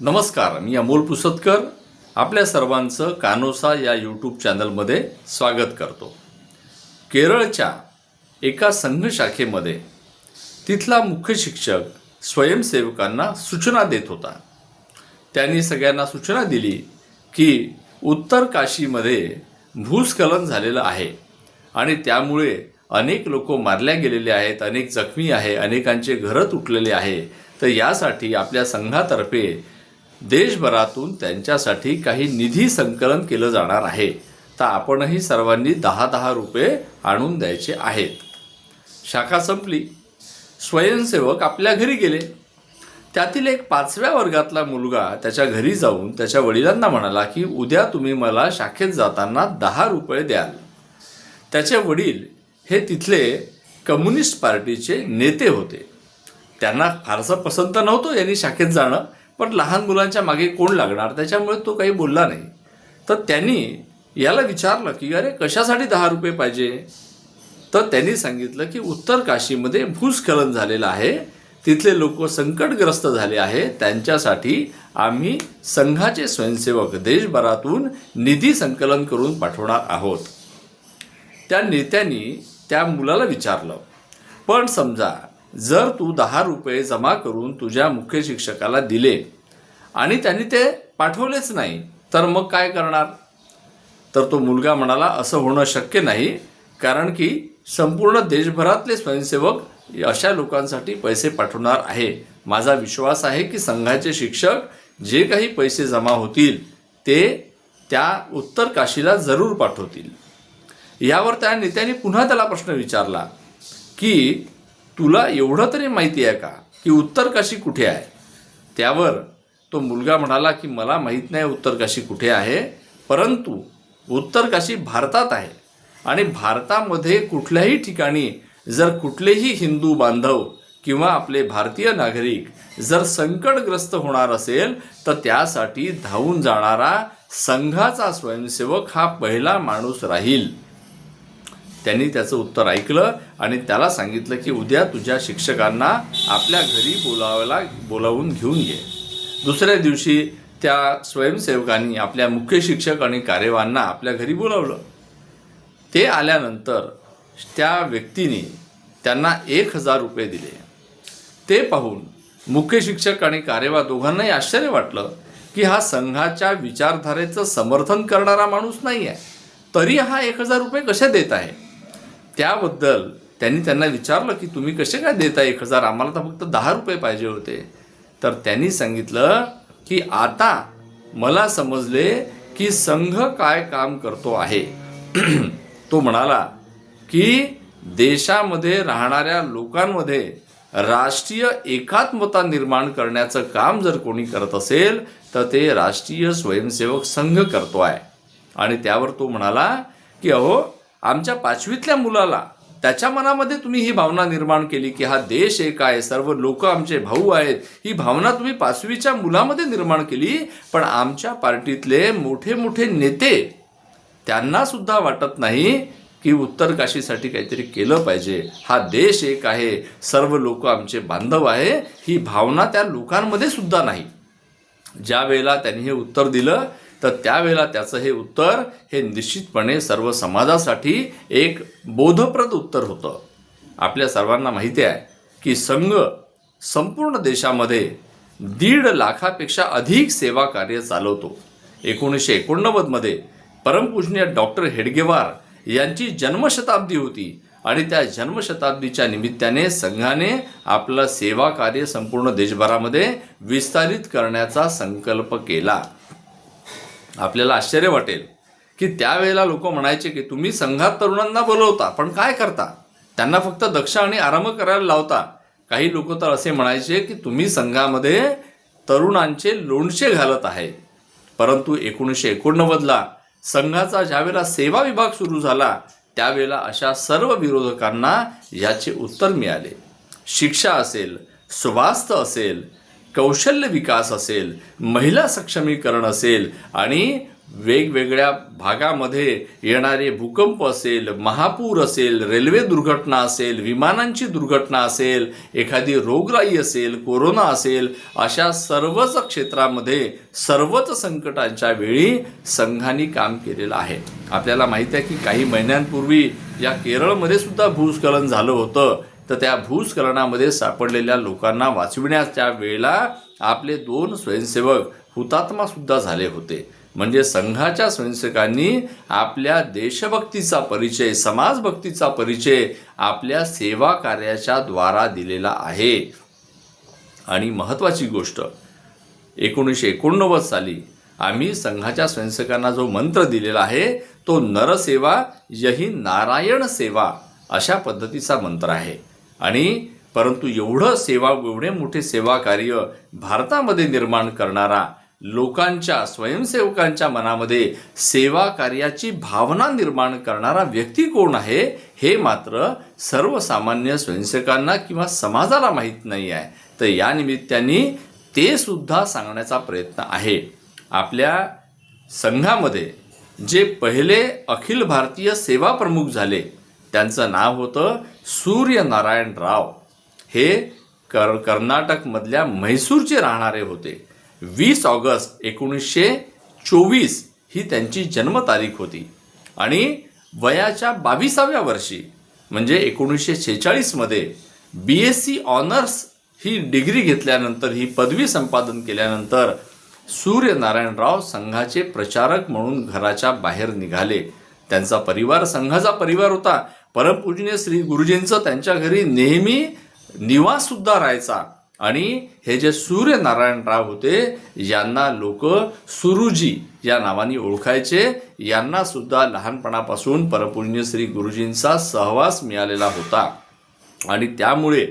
नमस्कार मी अमोल पुसतकर. आपल्या सर्वांचं कानोसा या यूट्यूब चॅनलमध्ये स्वागत करतो. केरळच्या एका संघ शाखेमध्ये तिथला मुख्य शिक्षक स्वयंसेवकांना सूचना देत होता. त्यांनी सगळ्यांना सूचना दिली की उत्तर काशीमध्ये भूस्खलन झालेलं आहे आणि त्यामुळे अनेक लोक मारल्या गेलेले आहेत अनेक जखमी आहे अनेकांचे घरं तुटलेले आहे. तर यासाठी आपल्या संघातर्फे देशभरातून त्यांच्यासाठी काही निधी संकलन केलं जाणार आहे. तर आपणही सर्वांनी दहा दहा रुपये आणून द्यायचे आहेत. शाखा संपली. स्वयंसेवक आपल्या घरी गेले. त्यातील एक पाचव्या वर्गातला मुलगा त्याच्या घरी जाऊन त्याच्या वडिलांना म्हणाला की उद्या तुम्ही मला शाखेत जाताना दहा रुपये द्याल. त्याचे वडील हे तिथले कम्युनिस्ट पार्टीचे नेते होते. त्यांना फारसं पसंत नव्हतं यांनी शाखेत जाणं. पण लहान मुलांच्या मागे कोण लागणार? त्याच्यामुळे तो काही बोलला नाही. तर त्यांनी याला विचारलं की अरे कशासाठी दहा रुपये पाहिजे? तर त्यांनी सांगितलं की उत्तर काशीमध्ये भूस्खलन झालेलं आहे. तिथले लोक संकटग्रस्त झाले आहे. त्यांच्यासाठी आम्ही संघाचे स्वयंसेवक देशभरातून निधी संकलन करून पाठवणार आहोत. त्या नेत्यांनी त्या मुलाला विचारलं. पण समजा जर तू दहा रुपये जमा करून तुझ्या मुख्य शिक्षकाला दिले आणि त्यांनी ते पाठवलेच नाही तर मग काय करणार? तर तो मुलगा म्हणाला असं होणं शक्य नाही कारण की संपूर्ण देशभरातले स्वयंसेवक अशा लोकांसाठी पैसे पाठवणार आहे. माझा विश्वास आहे की संघाचे शिक्षक जे काही पैसे जमा होतील ते त्या उत्तर काशीला जरूर पाठवतील. यावर त्या नेत्याने पुन्हा त्याला प्रश्न विचारला की तुला एवढं तरी माहिती आहे का? की उत्तर काशी कुठे आहे? त्यावर तो मुलगा म्हणाला की मला माहीत नाही उत्तर काशी कुठे आहे परंतु उत्तर काशी भारतात आहे. आणि भारतामध्ये कुठल्याही ठिकाणी जर कुठलेही हिंदू बांधव किंवा आपले भारतीय नागरिक जर संकटग्रस्त होणार असेल तर त्यासाठी धावून जाणारा संघाचा स्वयंसेवक हा पहिला माणूस राहील. त्यांनी त्याचं उत्तर ऐकलं आणि त्याला सांगितलं की उद्या तुझ्या शिक्षकांना आपल्या घरी बोलावायला बोलावून घेऊन ये. दुसऱ्या दिवशी त्या स्वयंसेवकांनी आपल्या मुख्य शिक्षक आणि कार्यवाहांना आपल्या घरी बोलावलं. ते आल्यानंतर त्या व्यक्तीने त्यांना एक हजार रुपये दिले. ते पाहून मुख्य शिक्षक आणि कार्यवाह दोघांनाही आश्चर्य वाटलं की हा संघाच्या विचारधारेचं समर्थन करणारा माणूस नाही आहे तरी हा एक हजार रुपये कसे देत आहे? त्याबद्दल त्यांनी त्यांना विचारलं की तुम्ही कसे काय देता एक हजार? आम्हाला तर फक्त दहा रुपये पाहिजे होते. तर त्यांनी सांगितलं की आता मला समजले की संघ काय काम करतो आहे. तो म्हणाला की देशामध्ये राहणाऱ्या लोकांमध्ये राष्ट्रीय एकात्मता निर्माण करण्याचं काम जर कोणी करत असेल तर ते राष्ट्रीय स्वयंसेवक संघ करतो आहे आणि त्यावर तो म्हणाला की अहो आमच्या पाचवीतल्या मुलाला त्याच्या मनामध्ये तुम्ही ही भावना निर्माण केली की हा देश एक आहे सर्व लोक आमचे भाऊ आहेत. ही भावना तुम्ही पाचवीच्या मुलामध्ये निर्माण केली पण आमच्या पार्टीतले मोठे मोठे नेते त्यांना सुद्धा वाटत नाही की उत्तर काशीसाठी काहीतरी केलं पाहिजे. हा देश एक आहे सर्व लोक आमचे बांधव आहे ही भावना त्या लोकांमध्ये सुद्धा नाही. ज्या वेळेला त्यांनी हे उत्तर दिलं तर त्यावेळेला त्याचं हे उत्तर हे निश्चितपणे सर्व समाजासाठी एक बोधप्रद उत्तर होतं. आपल्या सर्वांना माहिती आहे की संघ संपूर्ण देशामध्ये दीड लाखापेक्षा अधिक सेवा कार्य चालवतो. एकोणीसशे एकोणनव्वदमध्ये परमपूजनीय डॉक्टर हेडगेवार यांची जन्मशताब्दी होती आणि त्या जन्मशताब्दीच्या निमित्ताने संघाने आपलं सेवा कार्य संपूर्ण देशभरामध्ये विस्तारित करण्याचा संकल्प केला. आपल्याला आश्चर्य वाटेल की त्यावेळेला लोक म्हणायचे की तुम्ही संघात तरुणांना बोलवता पण काय करता? त्यांना फक्त दक्ष आणि आराम करायला लावता. काही लोक तर असे म्हणायचे की तुम्ही संघामध्ये तरुणांचे लोणचे घालत आहे. परंतु एकोणीसशे एकोणनव्वदला संघाचा ज्यावेळेला सेवा विभाग सुरू झाला त्यावेळेला अशा सर्व विरोधकांना याचे उत्तर मिळाले. शिक्षा असेल स्वास्थ्य असेल कौशल्य विकास असेल महिला सक्षमीकरण असेल आणि वेगवेगळ्या भागामध्ये येणारे भूकंप असेल महापूर असेल रेल्वे दुर्घटना असेल विमानांची दुर्घटना असेल एखादी रोगराई असेल कोरोना असेल अशा सर्वच क्षेत्रामध्ये सर्वच संकटांच्या वेळी संघाने काम केलेलं आहे. आपल्याला माहिती आहे की काही महिन्यांपूर्वी या केरळमध्ये सुद्धा भूस्खलन झालं होतं. तर त्या भूस्खलनामध्ये सापडलेल्या लोकांना वाचविण्याच्या वेळेला आपले दोन स्वयंसेवक हुतात्मासुद्धा झाले होते. म्हणजे संघाच्या स्वयंसेवकांनी आपल्या देशभक्तीचा परिचय समाजभक्तीचा परिचय आपल्या सेवा कार्याच्या द्वारा दिलेला आहे. आणि महत्त्वाची गोष्ट एकोणीसशे एकोणनव्वद साली आम्ही संघाच्या स्वयंसेवकांना जो मंत्र दिलेला आहे तो नरसेवा यही नारायण सेवा अशा पद्धतीचा मंत्र आहे. आणि परंतु एवढं सेवा एवढे मोठे सेवा कार्य भारतामध्ये निर्माण करणारा लोकांच्या स्वयंसेवकांच्या मनामध्ये सेवा कार्याची भावना निर्माण करणारा व्यक्ती कोण आहे हे मात्र सर्वसामान्य स्वयंसेवकांना किंवा समाजाला माहीत नाही आहे. तर या निमित्ताने ते सुद्धा सांगण्याचा प्रयत्न आहे. आपल्या संघामध्ये जे पहिले अखिल भारतीय सेवा प्रमुख झाले त्यांचं नाव होतं सूर्यनारायण राव हे कर कर्नाटकमधल्या म्हैसूरचे राहणारे होते. वीस ऑगस्ट एकोणीसशे चोवीस ही त्यांची जन्मतारीख होती. आणि वयाच्या बावीसाव्या वर्षी म्हणजे एकोणीसशे शेहेचाळीसमध्ये बी एस सी ऑनर्स ही डिग्री घेतल्यानंतर ही पदवी संपादन केल्यानंतर सूर्यनारायणराव संघाचे प्रचारक म्हणून घराच्या बाहेर निघाले. त्यांचा परिवार संघाचा परिवार होता. परमपूजनीय श्री गुरुजींचं त्यांच्या घरी नेहमी निवाससुद्धा राहायचा. आणि हे जे सूर्यनारायणराव होते यांना लोक सुरुजी या नावाने ओळखायचे. यांना सुद्धा लहानपणापासून परमपूजनीय श्री गुरुजींचा सहवास मिळालेला होता. आणि त्यामुळे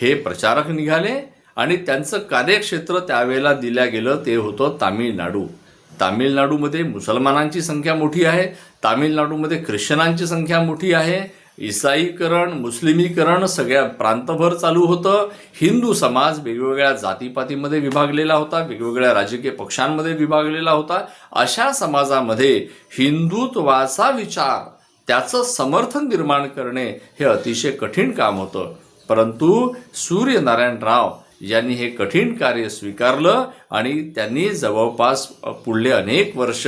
हे प्रचारक निघाले आणि त्यांचं कार्यक्षेत्र त्यावेळेला दिल्या गेलं ते होतं तामिळनाडू. तामिळनाडूमध्ये मुसलमानांची संख्या मोठी आहे तामिळनाडूमध्ये ख्रिश्चनांची संख्या मोठी आहे इसाईकरण मुस्लिमीकरण सगळ्या प्रांतभर चालू होतं. हिंदू समाज वेगवेगळ्या जातीपातीमध्ये विभागलेला होता वेगवेगळ्या राजकीय पक्षांमध्ये विभागलेला होता. अशा समाजामध्ये हिंदुत्वाचा विचार त्याचं समर्थन निर्माण करणे हे अतिशय कठीण काम होतं. परंतु सूर्यनारायण राव यांनी हे कठीण कार्य स्वीकारलं आणि त्यांनी जवळपास पुढले अनेक वर्ष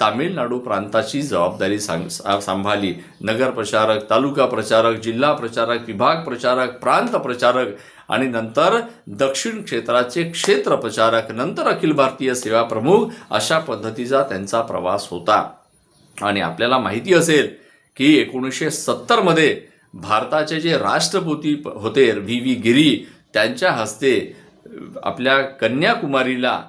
तामिळनाडू प्रांताची जबाबदारी सांग सांभाळली. नगर प्रचारक तालुका प्रचारक जिल्हा प्रचारक विभाग प्रचारक प्रांत प्रचारक आणि नंतर दक्षिण क्षेत्राचे क्षेत्र प्रचारक नंतर अखिल भारतीय सेवा प्रमुख अशा पद्धतीचा त्यांचा प्रवास होता. आणि आपल्याला माहिती असेल की एकोणीसशे सत्तरमध्ये भारताचे जे राष्ट्रपती प- होते व्ही. व्ही. गिरी त्यांच्या हस्ते आपल्या कन्याकुमारीला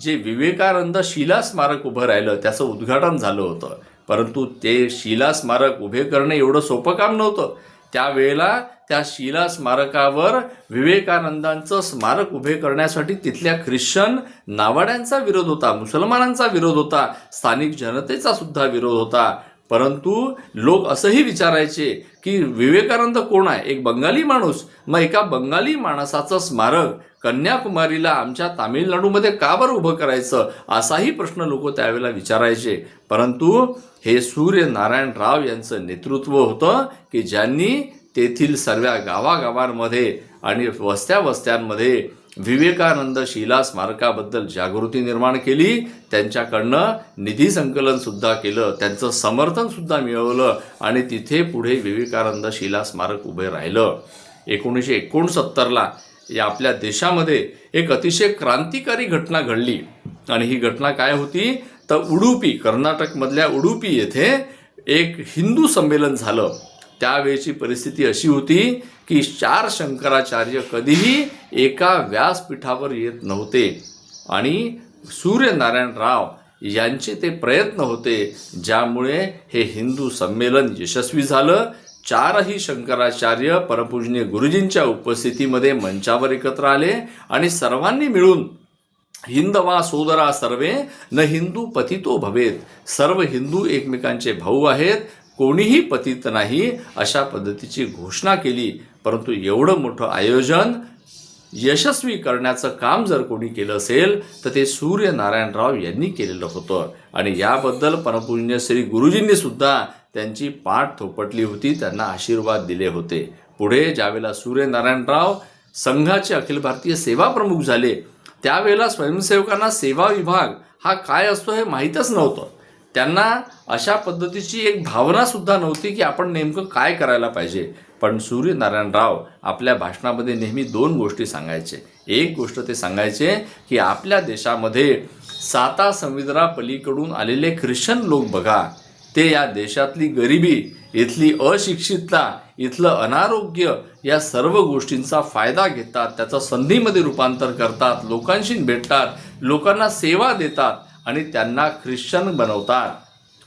जे विवेकानंद शिला स्मारक उभं राहिलं त्याचं उद्घाटन झालं होतं. परंतु ते शिला स्मारक उभे करणं एवढं सोपं काम नव्हतं. त्यावेळेला त्या शिला स्मारकावर विवेकानंदांचं स्मारक उभे करण्यासाठी तिथल्या ख्रिश्चन नावाड्यांचा विरोध होता मुसलमानांचा विरोध होता स्थानिक जनतेचा सुद्धा विरोध होता. परंतु लोक असंही विचारायचे की विवेकानंद कोण आहे? एक बंगाली माणूस. मग एका बंगाली माणसाचं स्मारक कन्याकुमारीला आमच्या तामिळनाडूमध्ये का बरं उभं करायचं? असाही प्रश्न लोक त्यावेळेला विचारायचे. परंतु हे सूर्यनारायण राव यांचं नेतृत्व होतं की ज्यांनी तेथील सर्व गावागावांमध्ये आणि वस्त्या वस्त्यांमध्ये विवेकानंद शिला स्मारकाबद्दल जागृती निर्माण केली. त्यांच्याकडनं निधी संकलनसुद्धा केलं. त्यांचं समर्थनसुद्धा मिळवलं. आणि तिथे पुढे विवेकानंद शिला स्मारक उभे राहिलं. एकोणीसशे एकोणसत्तरला या आपल्या देशामध्ये एक अतिशय क्रांतिकारी घटना घडली. आणि ही घटना काय होती? तर उडुपी कर्नाटकमधल्या उडुपी येथे एक हिंदू संमेलन झालं. त्यावेळची परिस्थिती अशी होती की चार शंकराचार्य कधीही एका व्यासपीठावर येत नव्हते. आणि सूर्यनारायण राव यांचे ते प्रयत्न होते ज्यामुळे हे हिंदू संमेलन यशस्वी झालं. चारही शंकराचार्य परपूजनीय गुरुजींच्या उपस्थितीमध्ये मंचावर एकत्र आले आणि सर्वांनी मिळून हिंदवा सोदरा सर्वे न हिंदू पतितो भवेत. सर्व हिंदू एकमेकांचे भाऊ आहेत. कोणीही पतित नाही अशा पद्धतीची घोषणा केली. परंतु एवढं मोठं आयोजन यशस्वी करण्याचं काम जर कोणी केलं असेल तर ते सूर्यनारायणराव यांनी केलेलं होतं. आणि याबद्दल परमपूज्य श्री गुरुजींनी सुद्धा त्यांची पाठ थोपटली होती त्यांना आशीर्वाद दिले होते. पुढे ज्यावेळेला सूर्यनारायणराव संघाचे अखिल भारतीय सेवा प्रमुख झाले त्यावेळेला स्वयंसेवकांना सेवा विभाग हा काय असतो हे माहीतच नव्हतं. त्यांना अशा पद्धतीची एक भावनासुद्धा नव्हती की आपण नेमकं काय करायला पाहिजे. पण सूर्यनारायणराव आपल्या भाषणामध्ये नेहमी दोन गोष्टी सांगायचे. एक गोष्ट ते सांगायचे की आपल्या देशामध्ये साता समुद्रापलीकडून आलेले ख्रिश्चन लोक बघा. ते या देशातली गरिबी इथली अशिक्षितता इथलं अनारोग्य या सर्व गोष्टींचा फायदा घेतात त्याचं संधीमध्ये रूपांतर करतात लोकांशी भेटतात लोकांना सेवा देतात. आणि त्यांना ख्रिश्चन बनवतात.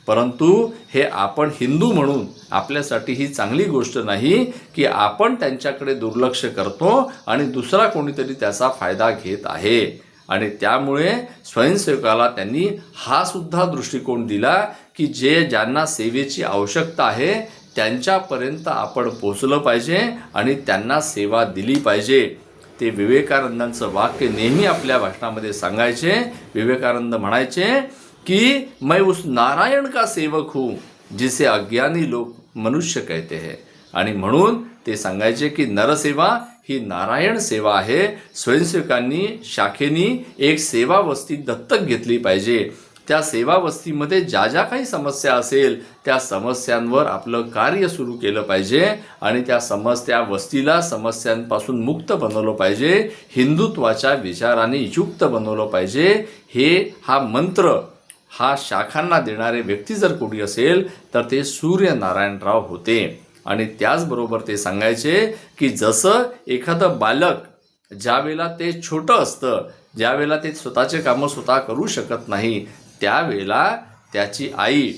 परंतु हे आपण हिंदू म्हणून आपल्यासाठी ही चांगली गोष्ट नाही की आपण त्यांच्याकडे दुर्लक्ष करतो आणि दुसरा कोणीतरी त्याचा फायदा घेत आहे. आणि त्यामुळे स्वयंसेवकाला त्यांनी हा सुद्धा दृष्टिकोन दिला की जे ज्यांना सेवेची आवश्यकता आहे त्यांच्यापर्यंत आपण पोचलं पाहिजे आणि त्यांना सेवा दिली पाहिजे. ते विवेकानंदांचं वाक्य नेहमी आपल्या भाषणामध्ये सांगायचे विवेकानंद म्हणायचे कि मैं उस नारायण का सेवक हूँ जिसे अज्ञानी लोक मनुष्य कहते हैं. आणि म्हणून ते सांगायचे की नरसेवा ही नारायण सेवा आहे. स्वयंसेवकांनी शाखेनी एक सेवा वस्ती दत्तक घेतली पाहिजे. त्या सेवा वस्तीमध्ये ज्या ज्या काही समस्या असेल त्या समस्यांवर आपलं कार्य सुरू केलं पाहिजे आणि त्या समस्या वस्तीला समस्यांपासून मुक्त बनवलं पाहिजे हिंदुत्वाच्या विचाराने युक्त बनवलं पाहिजे. हे हा मंत्र हा शाखांना देणारे व्यक्ती जर कोणी असेल तर ते सूर्यनारायणराव होते. आणि त्याचबरोबर ते सांगायचे की जसं एखादं बालक ज्यावेळेला ते छोटं असतं ज्यावेळेला ते स्वतःचे कामं स्वतः करू शकत नाही त्यावेळेला त्याची आई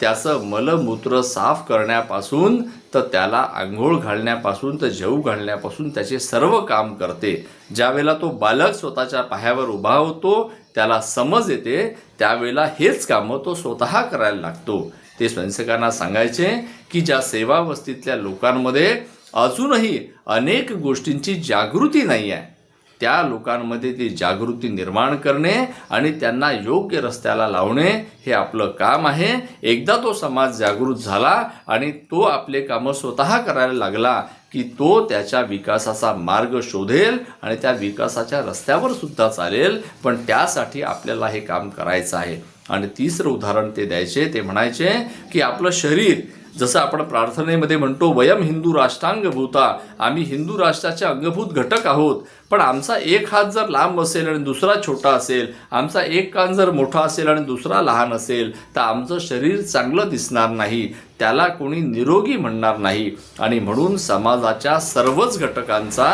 त्याचं मलमूत्र साफ करण्यापासून तर त्याला आंघोळ घालण्यापासून तर जेऊ घालण्यापासून त्याचे सर्व काम करते. ज्यावेळेला तो बालक स्वतःच्या पायावर उभा होतो त्याला समज येते त्यावेळेला हेच कामं तो स्वतः करायला लागतो. ते स्वयंसेवकांना सांगायचे की ज्या सेवावस्थेतल्या लोकांमध्ये अजूनही अनेक गोष्टींची जागृती नाही आहे त्या लोकांमध्ये ती जागृती निर्माण करणे आणि त्यांना योग्य रस्त्याला लावणे हे आपलं काम आहे. एकदा तो समाज जागृत झाला आणि तो आपले कामं स्वतः करायला लागला की तो त्याच्या विकासाचा मार्ग शोधेल आणि त्या विकासाच्या रस्त्यावर सुद्धा चालेल पण त्यासाठी आपल्याला हे काम करायचं आहे. आणि तिसरं उदाहरण ते द्यायचे ते म्हणायचे की आपलं शरीर जसं आपण प्रार्थनेमध्ये म्हणतो वयम हिंदू राष्ट्रांग भूता आम्ही हिंदू राष्ट्राचे अंगभूत घटक आहोत. पण आमचा एक हात जर लांब असेल आणि दुसरा छोटा असेल आमचा एक कान जर मोठा असेल आणि दुसरा लहान असेल तर आमचं शरीर चांगलं दिसणार नाही. त्याला कोणी निरोगी म्हणणार नाही. आणि म्हणून समाजाच्या सर्वच घटकांचा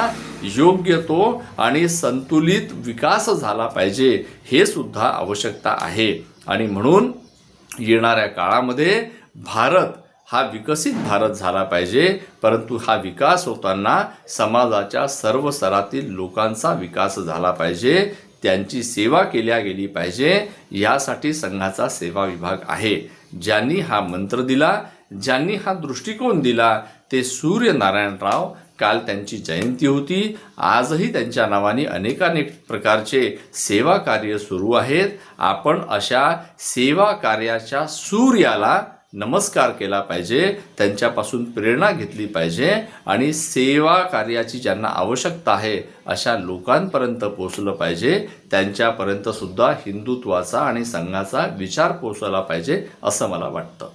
योग्य तो आणि संतुलित विकास झाला पाहिजे हे सुद्धा आवश्यकता आहे. आणि म्हणून येणाऱ्या काळामध्ये भारत हा विकसित भारत झाला पाहिजे. परंतु हा विकास होताना समाजाच्या सर्व स्तरातील लोकांचा विकास झाला पाहिजे. त्यांची सेवा केल्या गेली पाहिजे. यासाठी संघाचा सेवा विभाग आहे. ज्यांनी हा मंत्र दिला ज्यांनी हा दृष्टिकोन दिला ते सूर्यनारायणराव. काल त्यांची जयंती होती. आजही त्यांच्या नावाने अनेकानेक प्रकारचे सेवा कार्य सुरू आहेत. आपण अशा सेवा कार्याच्या सूर्याला नमस्कार केला पाहिजे त्यांच्यापासून प्रेरणा घेतली पाहिजे आणि सेवा कार्याची ज्यांना आवश्यकता आहे अशा लोकांपर्यंत पोचलं पाहिजे. त्यांच्यापर्यंतसुद्धा हिंदुत्वाचा आणि संघाचा विचार पोचवला पाहिजे असं मला वाटतं.